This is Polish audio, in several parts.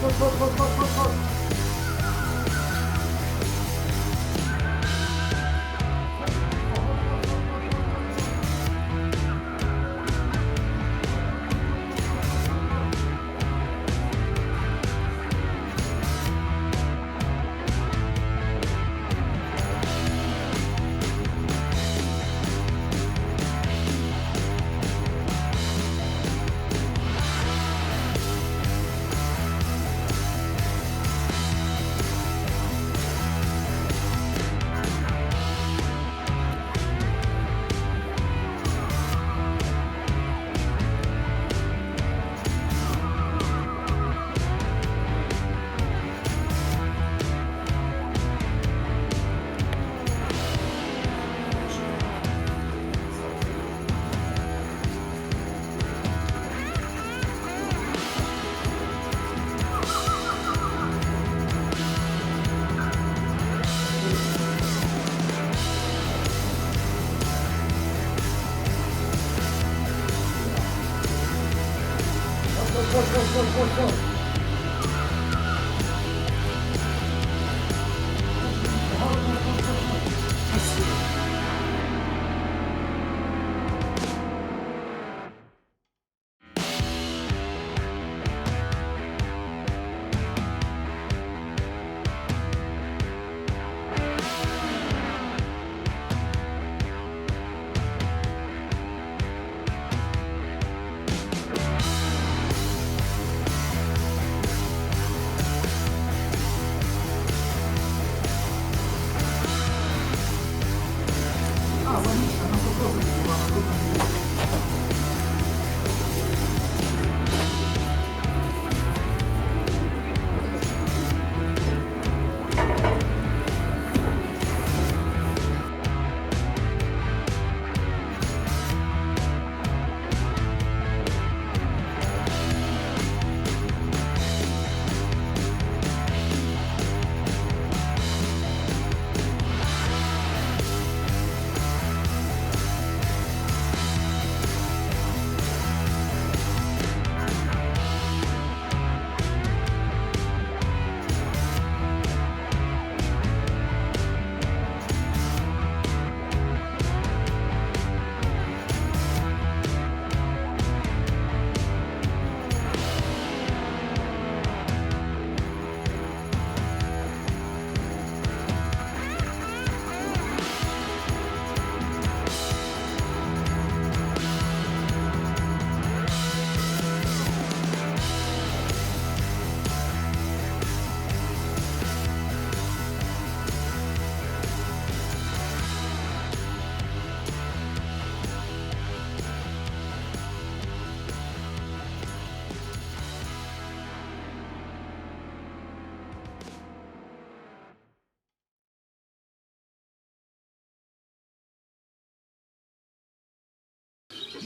por, por, por, por, por.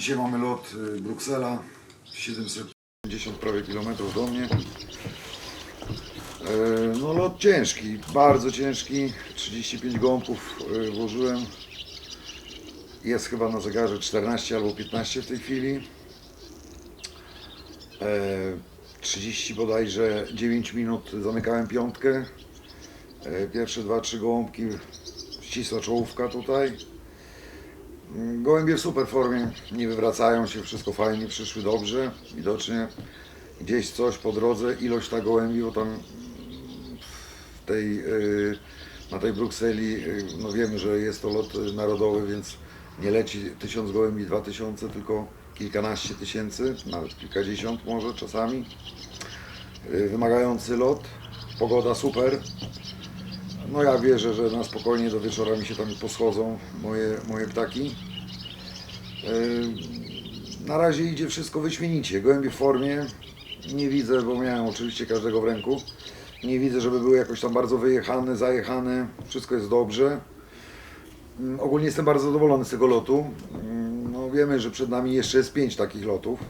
Dzisiaj mamy lot y, Bruksela, 750 prawie kilometrów do mnie. E, No lot ciężki, bardzo ciężki, 35 gąbków y, włożyłem. Jest chyba na zegarze 14 albo 15 w tej chwili. E, 30 bodajże 9 minut zamykałem piątkę. E, Pierwsze 2-3 gołąbki, ścisła czołówka tutaj. Gołębie w super formie, nie wywracają się, wszystko fajnie, przyszły dobrze, widocznie gdzieś coś po drodze, ilość ta gołębi, bo tam w tej, y, na tej Brukseli, y, no wiemy, że jest to lot y, narodowy, więc nie leci tysiąc gołębi, dwa tysiące, tylko kilkanaście tysięcy, nawet kilkadziesiąt może czasami. Wymagający lot, pogoda super, no ja wierzę, że na spokojnie do wieczora mi się tam poschodzą moje, moje ptaki. Yy, Na razie idzie wszystko wyśmienicie. Gołębie w formie. Nie widzę, bo miałem oczywiście każdego w ręku. Nie widzę, żeby były jakoś tam bardzo wyjechane, zajechane. Wszystko jest dobrze. Mm, Ogólnie jestem bardzo zadowolony z tego lotu. Mm, No wiemy, że przed nami jeszcze jest pięć takich lotów.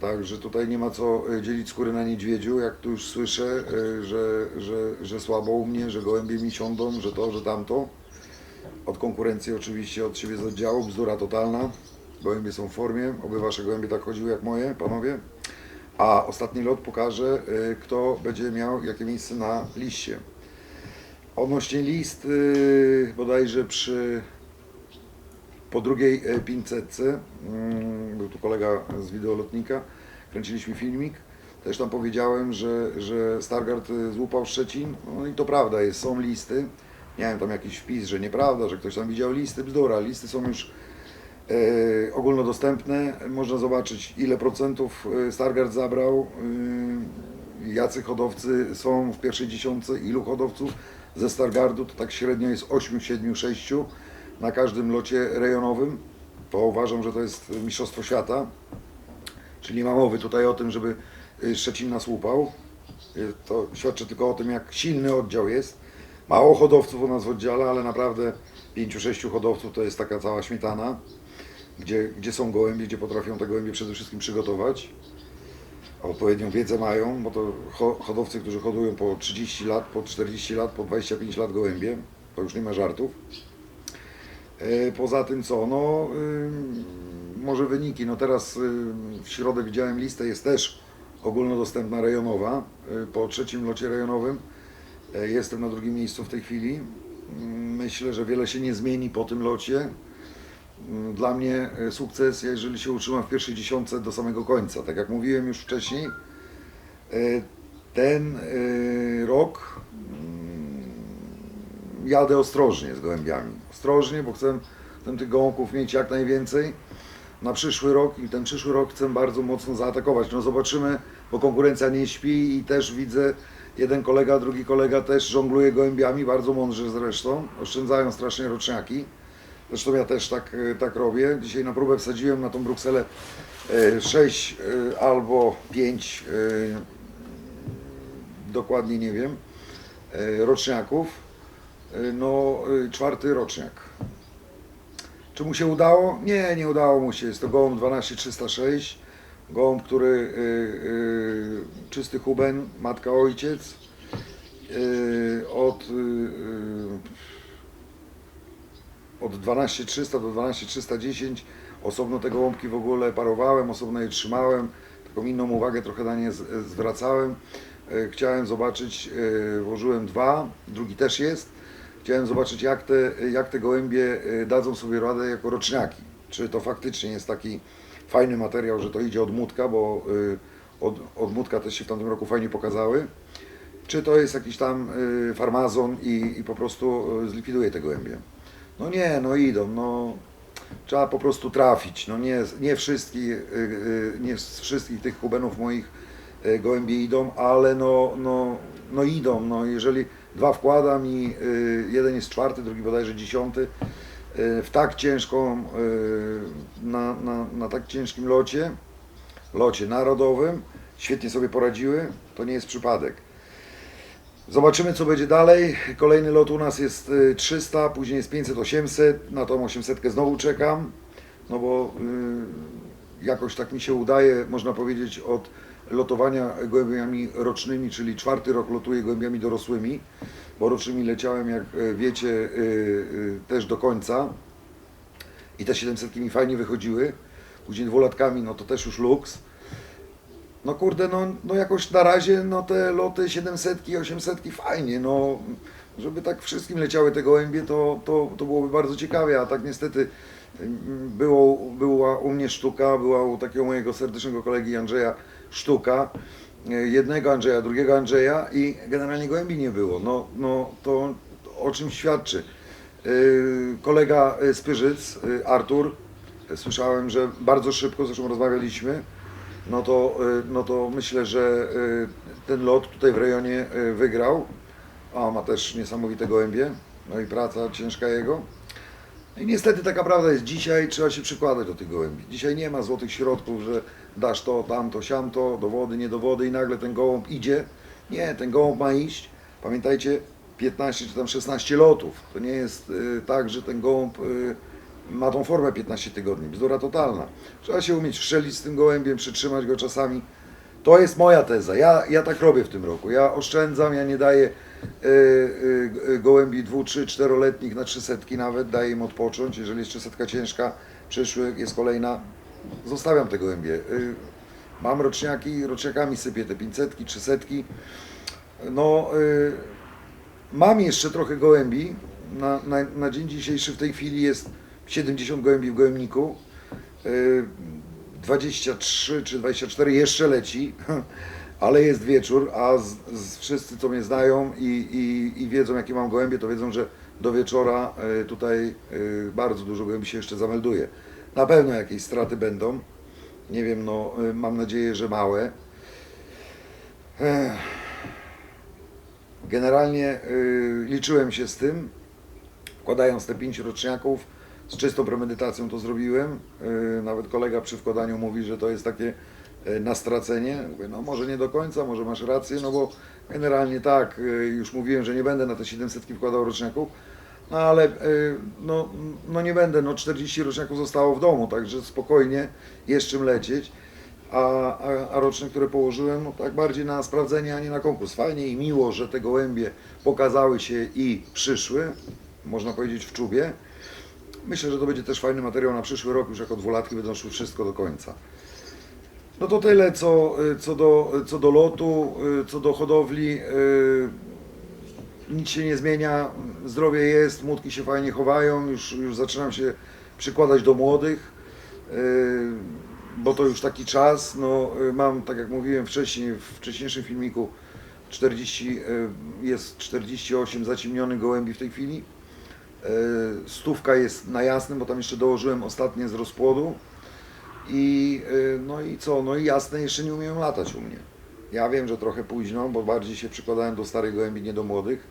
Także tutaj nie ma co y, dzielić skóry na niedźwiedziu, jak tu już słyszę, y, że, że, że słabo u mnie, że gołębie mi siądą, że to, że tamto. Od konkurencji oczywiście, od siebie z oddziału, bzdura totalna. Gołębie są w formie, oby wasze gołębie tak chodziły jak moje, panowie. a ostatni lot pokaże, y, kto będzie miał jakie miejsce na liście. Odnośnie list, bodajże przy po drugiej e, 500 mm, był tu kolega z wideolotnika, kręciliśmy filmik. Też tam powiedziałem, że, że Stargard e, złupał Szczecin. No i to prawda jest, są listy. Miałem tam jakiś wpis, że nieprawda, że ktoś tam widział listy. Bzdura, listy są już e, ogólnodostępne. Można zobaczyć ile procentów e, Stargard zabrał, e, jacy hodowcy są w pierwszej dziesiątce, ilu hodowców ze Stargardu. To tak średnio jest 8, 7, 6 na każdym locie rejonowym. To uważam, że to jest mistrzostwo świata. Czyli ma mowy tutaj o tym, żeby y, Szczecin nas łupał. Y, To świadczy tylko o tym, jak silny oddział jest. Mało hodowców u nas w oddziale, ale naprawdę 5-6 hodowców to jest taka cała śmietana, gdzie, gdzie są gołębie, gdzie potrafią te gołębie przede wszystkim przygotować. Odpowiednią wiedzę mają, bo to ho- hodowcy, którzy hodują po 30 lat, po 40 lat, po 25 lat gołębie, to już nie ma żartów. E, Poza tym co, no ym, może wyniki, no teraz ym, w środę widziałem listę, jest też ogólnodostępna rejonowa, y, po trzecim locie rejonowym, E, jestem na drugim miejscu w tej chwili, Ym, myślę, że wiele się nie zmieni po tym locie, Ym, dla mnie e, sukces, jeżeli się utrzymam w pierwszej dziesiątce do samego końca, tak jak mówiłem już wcześniej, ten rok mm, jadę ostrożnie z gołębiami. Ostrożnie, bo chcę, chcę tych gołąbków mieć jak najwięcej na przyszły rok i ten przyszły rok chcę bardzo mocno zaatakować. No zobaczymy, bo konkurencja nie śpi i też widzę, jeden kolega, drugi kolega też żongluje gołębiami, bardzo mądrze zresztą, oszczędzają strasznie roczniaki. Zresztą ja też tak, e, tak robię. Dzisiaj na próbę wsadziłem na tą Brukselę 6 albo 5 dokładnie nie wiem, e, roczniaków. E, No, e, czwarty roczniak. Czy mu się udało? Nie, nie udało mu się. Jest to gołąb 12306. Gołąb, który y, y, czysty huben, matka ojciec. Y, od, y, y, od 12300 do 12310 osobno te gołąbki w ogóle parowałem, osobno je trzymałem. Taką inną uwagę trochę na nie z- zwracałem. E, Chciałem zobaczyć, e, włożyłem dwa, drugi też jest. Chciałem zobaczyć, jak te, jak te gołębie e, dadzą sobie radę jako roczniaki. Czy to faktycznie jest taki fajny materiał, że to idzie od Mutka, bo e, od, od Mutka też się w tamtym roku fajnie pokazały. Czy to jest jakiś tam e, farmazon i, i po prostu zlikwiduje te gołębie. No nie, no idą, no trzeba po prostu trafić. No nie, nie, wszystkich, y, y, nie z wszystkich tych kubenów moich y, gołębie idą, ale no, no, no idą. No jeżeli dwa wkładam i y, jeden jest czwarty, drugi bodajże dziesiąty, y, w tak ciężką, y, na, na, na tak ciężkim locie, locie narodowym, świetnie sobie poradziły, to nie jest przypadek. Zobaczymy, co będzie dalej. Kolejny lot u nas jest y, 300, później jest 500, 800. Na tą 800 znowu czekam, no bo jakoś tak mi się udaje, można powiedzieć, od lotowania gołębiami rocznymi, czyli czwarty rok lotuję gołębiami dorosłymi, bo rocznymi leciałem, jak y, wiecie, y, y, też do końca. I te 700 mi fajnie wychodziły. Później dwulatkami, no to też już luks. No kurde, no, no jakoś na razie no te loty 700, 800 fajnie, no żeby tak wszystkim leciały te gołębie, to, to, to byłoby bardzo ciekawe, a tak niestety było, była u mnie sztuka, była u takiego mojego serdecznego kolegi Andrzeja sztuka, e, jednego Andrzeja, drugiego Andrzeja i generalnie gołębi nie było, no, no to o czym świadczy. E, Kolega z Pyrzyc, e, Artur, słyszałem, że bardzo szybko, zresztą rozmawialiśmy, no to, no to myślę, że ten lot tutaj w rejonie wygrał. A ma też niesamowite gołębie, no i praca ciężka jego. No I niestety taka prawda jest, dzisiaj trzeba się przykładać do tych gołębi. Dzisiaj nie ma złotych środków, że dasz to, tamto, siamto, do wody, nie do wody i nagle ten gołąb idzie. Nie, ten gołąb ma iść. Pamiętajcie, 15 czy tam 16 lotów. To nie jest y, tak, że ten gołąb y, ma tą formę 15 tygodni. Bzdura totalna. Trzeba się umieć strzelić z tym gołębiem, przytrzymać go czasami. To jest moja teza. Ja, ja tak robię w tym roku. Ja oszczędzam, ja nie daję gołębi dwu, trzy, czteroletnich na trzysetki nawet, daję im odpocząć. Jeżeli jest trzysetka ciężka, przyszły, jest kolejna, zostawiam te gołębie. Y, Mam roczniaki, roczniakami sypię te 500, 300. No, y, mam jeszcze trochę gołębi. Na, na, na dzień dzisiejszy w tej chwili jest 70 gołębi w gołębniku. Y, 23 czy 24 jeszcze leci, ale jest wieczór, a z, z wszyscy co mnie znają i, i, i wiedzą jakie mam gołębie, to wiedzą, że do wieczora y, tutaj y, bardzo dużo gołębi się jeszcze zamelduje. Na pewno jakieś straty będą. Nie wiem, no y, mam nadzieję, że małe. Generalnie liczyłem się z tym, wkładając te pięć roczniaków, z czystą premedytacją to zrobiłem. Nawet kolega przy wkładaniu mówi, że to jest takie na stracenie. Mówię, no może nie do końca, może masz rację, no bo generalnie tak, y, już mówiłem, że nie będę na te 700 wkładał roczniaków, no ale y, no, no nie będę, no 40 roczniaków zostało w domu, także spokojnie jest czym lecieć. A, a, a roczne, które położyłem, no tak bardziej na sprawdzenie, a nie na konkurs. Fajnie i miło, że te gołębie pokazały się i przyszły, można powiedzieć w czubie. Myślę, że to będzie też fajny materiał na przyszły rok, już jako dwulatki będą szły wszystko do końca. No to tyle, co, co, do, co do lotu, co do hodowli. y, Nic się nie zmienia, zdrowie jest, młotki się fajnie chowają, już, już zaczynam się przykładać do młodych, y, bo to już taki czas. No, y, mam, tak jak mówiłem wcześniej, w wcześniejszym filmiku, 40, y, jest 48 zaciemnionych gołębi w tej chwili. Stówka jest na jasnym, bo tam jeszcze dołożyłem ostatnie z rozpłodu. I e, no i co? No i jasne jeszcze nie umieją latać u mnie. Ja wiem, że trochę późno, bo bardziej się przykładałem do starych gołębi, nie do młodych.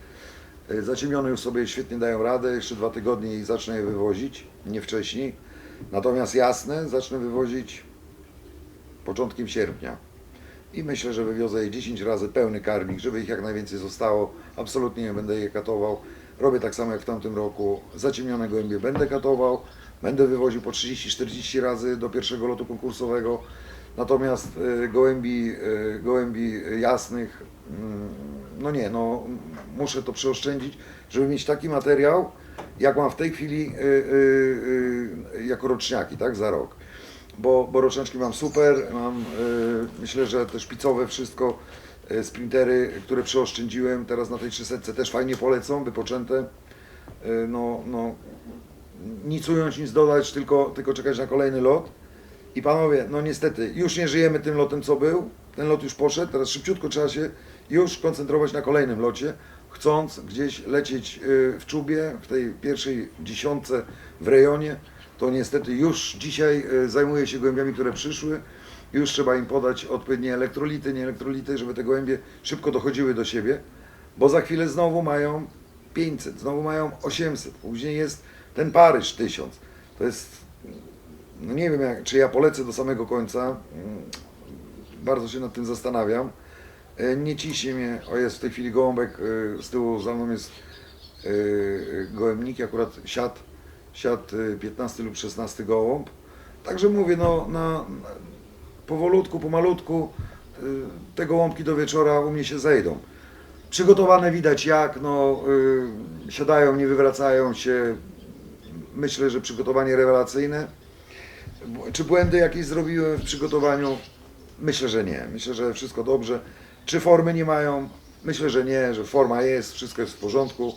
E, Zaciemnione już sobie świetnie dają radę, jeszcze dwa tygodnie i zacznę je wywozić, nie wcześniej. Natomiast jasne zacznę wywozić początkiem sierpnia. I myślę, że wywiozę je 10 razy pełny karmik, żeby ich jak najwięcej zostało. Absolutnie nie będę je katował. Robię tak samo jak w tamtym roku. Zaciemnione gołębie będę katował. Będę wywoził po 30-40 razy do pierwszego lotu konkursowego. Natomiast e, gołębi, e, gołębi jasnych, mm, no nie, no muszę to przeoszczędzić, żeby mieć taki materiał, jak mam w tej chwili e, jako roczniaki, tak, za rok bo, bo roczniaczki mam super, mam myślę, że te szpicowe wszystko, sprintery, które przeoszczędziłem teraz na tej 300 też fajnie polecą, wypoczęte. No, no, nic ująć, nic dodać, tylko, tylko czekać na kolejny lot. I panowie, no niestety, już nie żyjemy tym lotem, co był. Ten lot już poszedł, teraz szybciutko trzeba się już koncentrować na kolejnym locie, chcąc gdzieś lecieć y, w czubie, w tej pierwszej dziesiątce w rejonie, to niestety już dzisiaj y, zajmuję się gołębiami, które przyszły. Już trzeba im podać odpowiednie elektrolity, nie elektrolity, żeby te gołębie szybko dochodziły do siebie, bo za chwilę znowu mają 500, znowu mają 800, później jest ten Paryż 1000. To jest no nie wiem, jak, czy ja polecę do samego końca. Mm, Bardzo się nad tym zastanawiam. E, Nie ciśnie mnie. O, jest w tej chwili gołąbek. e, Z tyłu za mną jest e, gołębnik, akurat siat e, 15 lub 16 gołąb. Także mówię, no, na, na, powolutku, pomalutku te gołąbki do wieczora u mnie się zejdą. Przygotowane widać jak, no, e, siadają, nie wywracają się. Myślę, że przygotowanie rewelacyjne. Czy błędy jakieś zrobiłem w przygotowaniu? Myślę, że nie. Myślę, że wszystko dobrze. Czy formy nie mają? Myślę, że nie, że forma jest, wszystko jest w porządku.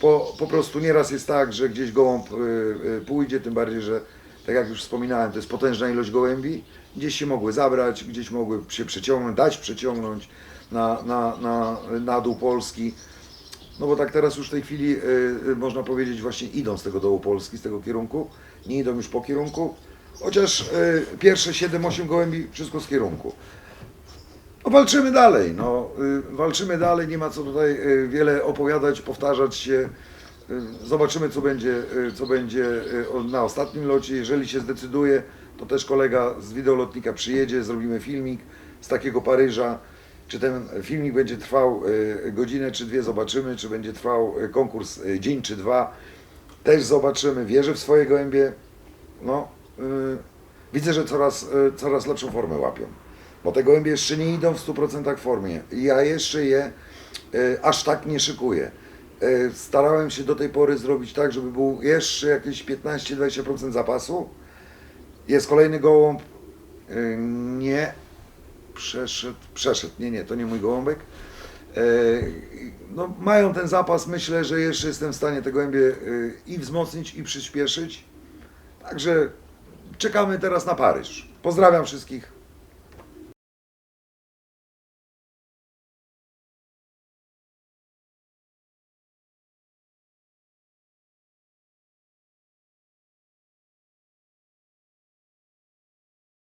Po, po prostu nieraz jest tak, że gdzieś gołąb y, y, pójdzie, tym bardziej, że tak jak już wspominałem, to jest potężna ilość gołębi. Gdzieś się mogły zabrać, gdzieś mogły się przeciągnąć, dać przeciągnąć na, na, na, na dół Polski. No bo tak teraz już w tej chwili y, y, można powiedzieć właśnie idą z tego dołu Polski, z tego kierunku. Nie idą już po kierunku. Chociaż y, pierwsze 7-8 gołębi wszystko z kierunku. No walczymy dalej, no. Y, walczymy dalej, nie ma co tutaj y, wiele opowiadać, powtarzać się. Y, Zobaczymy co będzie, y, co będzie na ostatnim locie. Jeżeli się zdecyduje, to też kolega z wideolotnika przyjedzie, zrobimy filmik z takiego Paryża. Czy ten filmik będzie trwał y, godzinę czy dwie, zobaczymy. Czy będzie trwał y, konkurs y, dzień czy dwa, też zobaczymy. Wierzę w swoje gołębie. No, y, widzę, że coraz, y, coraz lepszą formę łapią. Bo te gołębie jeszcze nie idą w 100% formie. Ja jeszcze je y, aż tak nie szykuję. Starałem się do tej pory zrobić tak, żeby był jeszcze jakieś 15-20% zapasu. Jest kolejny gołąb. Nie, przeszedł, przeszedł, nie, nie, to nie mój gołąbek. E, no, mają ten zapas, myślę, że jeszcze jestem w stanie te gołębie e, i wzmocnić, i przyspieszyć. Także czekamy teraz na Paryż. Pozdrawiam wszystkich.